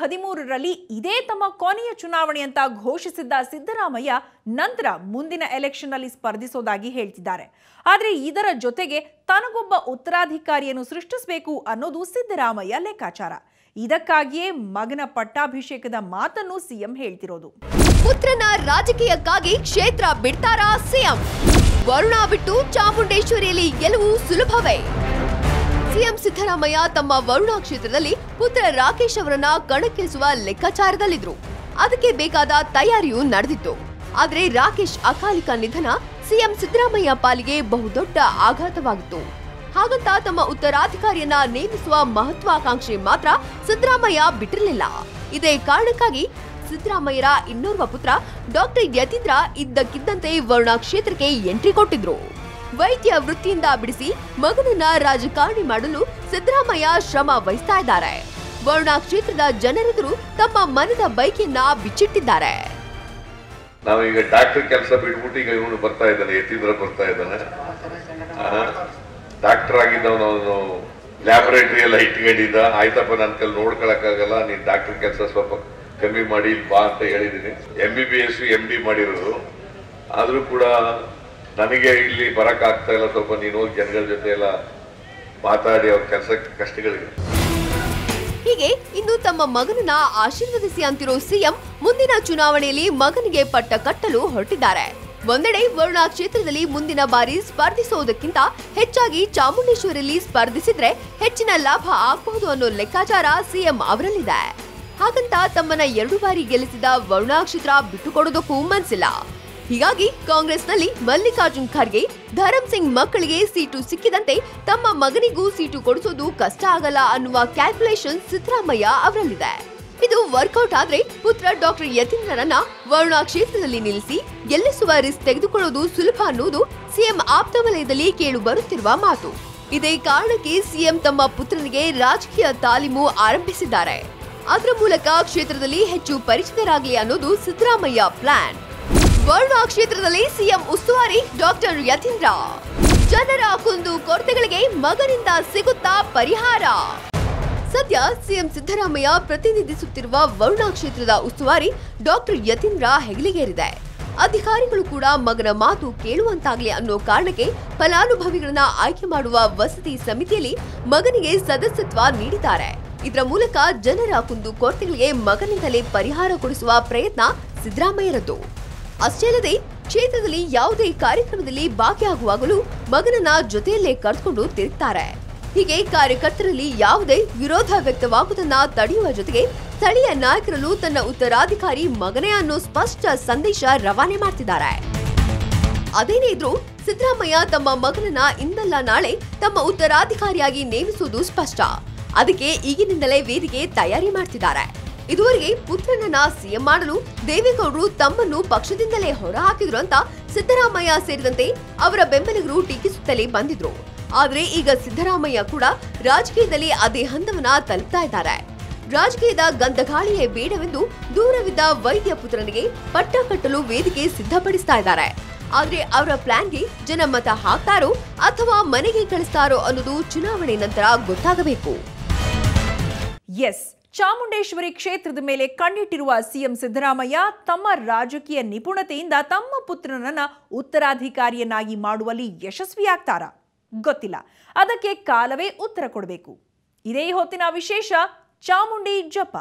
ಹದಿಮೂರರಲ್ಲಿ ಇದೇ ತಮ್ಮ ಕೊನೆಯ ಚುನಾವಣೆ ಅಂತ ಘೋಷಿಸಿದ್ದ ಸಿದ್ದರಾಮಯ್ಯ ನಂತರ ಮುಂದಿನ ಎಲೆಕ್ಷನ್ನಲ್ಲಿ ಸ್ಪರ್ಧಿಸೋದಾಗಿ ಹೇಳ್ತಿದ್ದಾರೆ. ಆದರೆ ಇದರ ಜೊತೆಗೆ ತನಗೊಬ್ಬ ಉತ್ತರಾಧಿಕಾರಿಯನ್ನು ಸೃಷ್ಟಿಸಬೇಕು ಅನ್ನೋದು ಸಿದ್ದರಾಮಯ್ಯ ಲೆಕ್ಕಾಚಾರ. ಇದಕ್ಕಾಗಿಯೇ ಮಗನ ಪಟ್ಟಾಭಿಷೇಕದ ಮಾತನ್ನು ಸಿಎಂ ಹೇಳ್ತಿರೋದು. ಪುತ್ರನ ರಾಜಕೀಯಕ್ಕಾಗಿ ಕ್ಷೇತ್ರ ಬಿಡ್ತಾರಾ ಸಿಎಂ? ವರುಣಾ ಬಿಟ್ಟು ಚಾಮುಂಡೇಶ್ವರಿಯಲ್ಲಿ ಗೆಲುವು ಸುಲಭವೇ? ಸಿಎಂ ಸಿದ್ದರಾಮಯ್ಯ ತಮ್ಮ ವರುಣಾ ಕ್ಷೇತ್ರದಲ್ಲಿ ಪುತ್ರ ರಾಕೇಶ್ ಅವರನ್ನ ಕಣಕ್ಕಿಳಿಸುವ ಲೆಕ್ಕಾಚಾರದಲ್ಲಿದ್ರು. ಅದಕ್ಕೆ ಬೇಕಾದ ತಯಾರಿಯೂ ನಡೆದಿತ್ತು. ಆದರೆ ರಾಕೇಶ್ ಅಕಾಲಿಕ ನಿಧನ ಸಿಎಂ ಸಿದ್ದರಾಮಯ್ಯ ಪಾಲಿಗೆ ಬಹುದೊಡ್ಡ ಆಘಾತವಾಗಿತ್ತು. ಹಾಗಂತ ತಮ್ಮ ಉತ್ತರಾಧಿಕಾರಿಯನ್ನ ನೇಮಿಸುವ ಮಹತ್ವಾಕಾಂಕ್ಷೆ ಮಾತ್ರ ಸಿದ್ದರಾಮಯ್ಯ ಬಿಟ್ಟಿರಲಿಲ್ಲ. ಇದೇ ಕಾರಣಕ್ಕಾಗಿ ಸಿದ್ದರಾಮಯ್ಯರ ಇನ್ನೋರ್ವ ಪುತ್ರ ಡಾಕ್ಟರ್ ಯತೀಂದ್ರ ಇದ್ದಕ್ಕಿದ್ದಂತೆ ವರುಣಾ ಕ್ಷೇತ್ರಕ್ಕೆ ಎಂಟ್ರಿ ಕೊಟ್ಟಿದ್ರು. ವೈದ್ಯ ವೃತ್ತಿಯಿಂದ ಬಿಡಿಸಿ ಮಗನನ್ನ ರಾಜಕಾರಣಿ ಮಾಡಲು ಸಿದ್ದರಾಮಯ್ಯ ಶ್ರಮ ವಹಿಸ್ತಾ ಇದ್ದಾರೆ. ವರುಣಾ ಕ್ಷೇತ್ರದ ಜನರೆದುರು ತಮ್ಮ ಮನದ ಬೈಕಿಯನ್ನ ಬಿಚ್ಚಿಟ್ಟಿದ್ದಾರೆ. ನಾವೀಗ ಡಾಕ್ಟರ್ ಕೆಲಸ ಬಿಟ್ಬಿಟ್ಟು ಈಗ ಇವನು ಬರ್ತಾ ಇದ್ದಾನೆ, ಯತೀಂದ್ರ ಬರ್ತಾ ಇದ್ದಾನೆ. ಡಾಕ್ಟರ್ ಆಗಿದ್ದವನು ಅವನು ಲ್ಯಾಬೊರೇಟರಿ ಎಲ್ಲ ಇಟ್ಕೊಂಡಿದ್ದ. ಆಯ್ತಪ್ಪ ನನ್ನ ಕೈಲಿ ನೋಡ್ಕೊಳಕ್ಕಾಗಲ್ಲ, ನೀನ್ ಡಾಕ್ಟರ್ ಕೆಲಸ ಸ್ವಲ್ಪ ಕಮ್ಮಿ ಮಾಡಿ ಬಾ ಅಂತ ಹೇಳಿದೀನಿ. M B B S M B ಮಾಡಿರೋದು. ಆದರೂ ಕೂಡ ನನಗೆ ಇಲ್ಲಿ ಬರಕ್ ಆಗ್ತಾ ಇಲ್ಲ. ಸ್ವಲ್ಪ ನೀನು ಹೋಗಿ ಜನಗಳ ಜೊತೆ ಎಲ್ಲ ಮಾತಾಡಿ ಅವ್ರ ಕೆಲಸ ಕಷ್ಟಗಳಿಗೆ ಹೀಗೆ ಇನ್ನು ತಮ್ಮ ಮಗನನ್ನ ಆಶೀರ್ವದಿಸಿ ಅಂತಿರೋ ಸಿಎಂ ಮುಂದಿನ ಚುನಾವಣೆಯಲ್ಲಿ ಮಗನಿಗೆ ಪಟ್ಟ ಕಟ್ಟಲು ಹೊರಟಿದ್ದಾರೆ. ಒಂದೆಡೆ ವರುಣಾ ಕ್ಷೇತ್ರದಲ್ಲಿ ಮುಂದಿನ ಬಾರಿ ಸ್ಪರ್ಧಿಸುವುದಕ್ಕಿಂತ ಹೆಚ್ಚಾಗಿ ಚಾಮುಂಡೇಶ್ವರಿಯಲ್ಲಿ ಸ್ಪರ್ಧಿಸಿದ್ರೆ ಹೆಚ್ಚಿನ ಲಾಭ ಆಗಬಹುದು ಅನ್ನೋ ಲೆಕ್ಕಾಚಾರ ಸಿಎಂ ಅವರಲ್ಲಿದೆ. ಹಾಗಂತ ತಮ್ಮನ್ನ ಎರಡು ಬಾರಿ ಗೆಲ್ಲಿಸಿದ ವರುಣಾ ಕ್ಷೇತ್ರ ಬಿಟ್ಟುಕೊಡೋದಕ್ಕೂ ಮನ್ಸಿಲ್ಲ. ಹೀಗಾಗಿ ಕಾಂಗ್ರೆಸ್ನಲ್ಲಿ ಮಲ್ಲಿಕಾರ್ಜುನ್ ಖರ್ಗೆ, ಧರಂ ಸಿಂಗ್ ಮಕ್ಕಳಿಗೆ ಸೀಟು ಸಿಕ್ಕಿದಂತೆ ತಮ್ಮ ಮಗನಿಗೂ ಸೀಟು ಕೊಡಿಸೋದು ಕಷ್ಟ ಆಗಲ್ಲ ಅನ್ನುವ ಕ್ಯಾಲ್ಕುಲೇಷನ್ ಸಿದ್ದರಾಮಯ್ಯ ಅವರಲ್ಲಿದೆ. ಇದು ವರ್ಕೌಟ್ ಆದ್ರೆ ಪುತ್ರ ಡಾಕ್ಟರ್ ಯತೀಂದ್ರರನ್ನ ವರುಣಾ ಕ್ಷೇತ್ರದಲ್ಲಿ ನಿಲ್ಲಿಸಿ ಗೆಲ್ಲಿಸುವ ರಿಸ್ಕ್ ತೆಗೆದುಕೊಳ್ಳೋದು ಸುಲಭ ಅನ್ನುವುದು ಸಿಎಂ ಆಪ್ತ ವಲಯದಲ್ಲಿ ಕೇಳು ಬರುತ್ತಿರುವ ಮಾತು. ಇದೇ ಕಾರಣಕ್ಕೆ ಸಿಎಂ ತಮ್ಮ ಪುತ್ರನಿಗೆ ರಾಜಕೀಯ ತಾಲೀಮು ಆರಂಭಿಸಿದ್ದಾರೆ. ಅದರ ಮೂಲಕ ಕ್ಷೇತ್ರದಲ್ಲಿ ಹೆಚ್ಚು ಪರಿಚಿತರಾಗಲಿ ಅನ್ನೋದು ಸಿದ್ದರಾಮಯ್ಯ ಪ್ಲಾನ್ ವರುಣಾ ಕ್ಷೇತ್ರದಲ್ಲಿ ಸಿಎಂ ಉಸ್ತುವಾರಿ ಡಾಕ್ಟರ್ ಯತೀಂದ್ರ. ಜನರ ಕುಂದು ಕೊರತೆಗಳಿಗೆ ಮಗನಿಂದ ಸಿಗುತ್ತಾ ಪರಿಹಾರ. ಸದ್ಯ ಸಿಎಂ ಸಿದ್ದರಾಮಯ್ಯ ಪ್ರತಿನಿಧಿಸುತ್ತಿರುವ ವರುಣಾ ಕ್ಷೇತ್ರದ ಉಸ್ತುವಾರಿ ಡಾಕ್ಟರ್ ಯತೀಂದ್ರ ಹೆಗಲಿಗೇರಿದೆ. ಅಧಿಕಾರಿಗಳು ಕೂಡ ಮಗನ ಮಾತು ಕೇಳುವಂತಾಗಲಿ ಅನ್ನೋ ಕಾರಣಕ್ಕೆ ಫಲಾನುಭವಿಗಳನ್ನ ಆಯ್ಕೆ ಮಾಡುವ ವಸತಿ ಸಮಿತಿಯಲ್ಲಿ ಮಗನಿಗೆ ಸದಸ್ಯತ್ವ ನೀಡಿದ್ದಾರೆ. ಇದರ ಮೂಲಕ ಜನರ ಕುಂದು ಕೊರತೆಗಳಿಗೆ ಮಗನಿಂದಲೇ ಪರಿಹಾರ ಕೊಡಿಸುವ ಪ್ರಯತ್ನ ಸಿದ್ದರಾಮಯ್ಯರದ್ದು. ಅಷ್ಟೇ ಅಲ್ಲದೆ ಕ್ಷೇತ್ರದಲ್ಲಿ ಯಾವುದೇ ಕಾರ್ಯಕ್ರಮದಲ್ಲಿ ಭಾಗಿಯಾಗುವಾಗಲೂ ಮಗನನ್ನ ಜೊತೆಯಲ್ಲೇ ಕರೆದುಕೊಂಡು ತಿರುಗ್ತಾರೆ. ಹೀಗೆ ಕಾರ್ಯಕರ್ತರಲ್ಲಿ ಯಾವುದೇ ವಿರೋಧ ವ್ಯಕ್ತವಾಗುವುದನ್ನ ತಡೆಯುವ ಜೊತೆಗೆ ಸ್ಥಳೀಯ ನಾಯಕರಲ್ಲೂ ತನ್ನ ಉತ್ತರಾಧಿಕಾರಿ ಮಗನೇ ಅನ್ನೋ ಸ್ಪಷ್ಟ ಸಂದೇಶ ರವಾನೆ ಮಾಡ್ತಿದ್ದಾರೆ. ಅದೇನೇ ಇದ್ರೂ ಸಿದ್ದರಾಮಯ್ಯ ತಮ್ಮ ಮಗನನ್ನ ಇಂದಲ್ಲ ನಾಳೆ ತಮ್ಮ ಉತ್ತರಾಧಿಕಾರಿಯಾಗಿ ನೇಮಿಸುವುದು ಸ್ಪಷ್ಟ. ಅದಕ್ಕೆ ಈಗಿನಿಂದಲೇ ವೇದಿಕೆ ತಯಾರಿ ಮಾಡ್ತಿದ್ದಾರೆ. ಇದುವರೆಗೆ ಪುತ್ರನನ್ನ ಸಿಎಂ ಮಾಡಲು ದೇವೇಗೌಡರು ತಮ್ಮನ್ನು ಪಕ್ಷದಿಂದಲೇ ಹೊರಹಾಕಿದ್ರು ಅಂತ ಸಿದ್ದರಾಮಯ್ಯ ಸೇರಿದಂತೆ ಅವರ ಬೆಂಬಲಿಗರು ಟೀಕಿಸುತ್ತಲೇ ಬಂದಿದ್ರು. ಆದರೆ ಈಗ ಸಿದ್ದರಾಮಯ್ಯ ಕೂಡ ರಾಜಕೀಯದಲ್ಲಿ ಅದೇ ಹಂತವನ್ನ ತಲುಪ್ತಾ ಇದ್ದಾರೆ. ರಾಜಕೀಯದ ಗಂಧಗಾಳಿಯೇ ಬೇಡವೆಂದು ದೂರವಿದ್ದ ವೈದ್ಯ ಪುತ್ರನಿಗೆ ಪಟ್ಟ ಕಟ್ಟಲು ವೇದಿಕೆ ಸಿದ್ಧಪಡಿಸ್ತಾ ಇದ್ದಾರೆ. ಆದ್ರೆ ಅವರ ಪ್ಲಾನ್ಗೆ ಜನ ಮತ ಹಾಕ್ತಾರೋ ಅಥವಾ ಮನೆಗೆ ಕಳಿಸ್ತಾರೋ ಅನ್ನೋದು ಚುನಾವಣೆ ನಂತರ ಗೊತ್ತಾಗಬೇಕು. ಎಸ್ ಚಾಮುಂಡೇಶ್ವರಿ ಕ್ಷೇತ್ರದ ಮೇಲೆ ಕಣ್ಣಿಟ್ಟಿರುವ ಸಿಎಂ ಸಿದ್ದರಾಮಯ್ಯ ತಮ್ಮ ರಾಜಕೀಯ ನಿಪುಣತೆಯಿಂದ ತಮ್ಮ ಪುತ್ರನನ್ನ ಉತ್ತರಾಧಿಕಾರಿಯನ್ನಾಗಿ ಮಾಡುವಲ್ಲಿ ಯಶಸ್ವಿಯಾಗ್ತಾರ? ಗೊತ್ತಿಲ್ಲ. ಅದಕ್ಕೆ ಕಾಲವೇ ಉತ್ತರ ಕೊಡಬೇಕು. ಇದೇ ಹೊತ್ತಿನ ವಿಶೇಷ ಚಾಮುಂಡಿ ಜಪ.